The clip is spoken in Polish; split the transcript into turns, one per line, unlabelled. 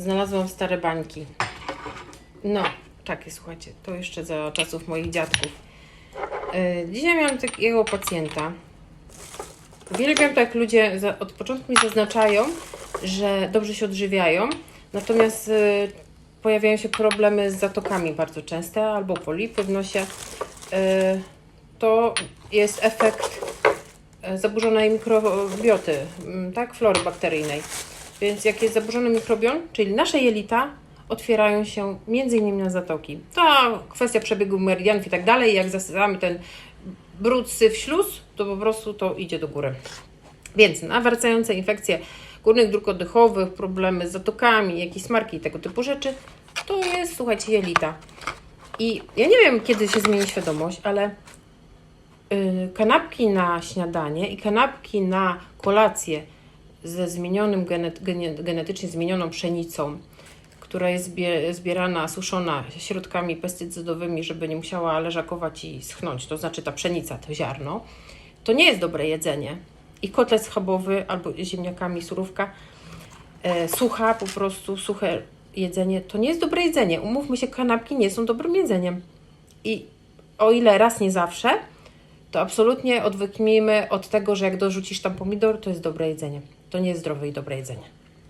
Znalazłam stare bańki. No, takie słuchajcie, to jeszcze za czasów moich dziadków. Yy, Dzisiaj miałam takiego pacjenta. Uwielbiam to, jak ludzie od początku mi zaznaczają, że dobrze się odżywiają, natomiast y, pojawiają się problemy z zatokami bardzo częste albo polipy w nosie. Y, to jest efekt e, zaburzonej mikrobioty, tak, flory bakteryjnej. Więc jak jest zaburzony mikrobiom, czyli nasze jelita otwierają się innymi na zatoki. Ta kwestia przebiegu meridianów i tak dalej, jak zasyłamy ten brud, syf, śluz, to po prostu to idzie do góry. Więc nawracające infekcje górnych dróg oddechowych, problemy z zatokami, jakieś smarki i tego typu rzeczy, to jest, słuchajcie, jelita. I ja nie wiem, kiedy się zmieni świadomość, ale y, kanapki na śniadanie i kanapki na kolację ze zmienionym genet, gene, genetycznie zmienioną pszenicą, która jest zbie, zbierana, suszona środkami pestycydowymi, żeby nie musiała leżakować i schnąć, to znaczy ta pszenica, to ziarno, to nie jest dobre jedzenie. I kotlet schabowy albo ziemniakami, surówka, e, sucha, po prostu suche jedzenie, to nie jest dobre jedzenie. Umówmy się, kanapki nie są dobrym jedzeniem. I o ile raz nie zawsze, to absolutnie odwyknijmy od tego, że jak dorzucisz tam pomidor, to jest dobre jedzenie. To nie jest zdrowe i dobre jedzenie.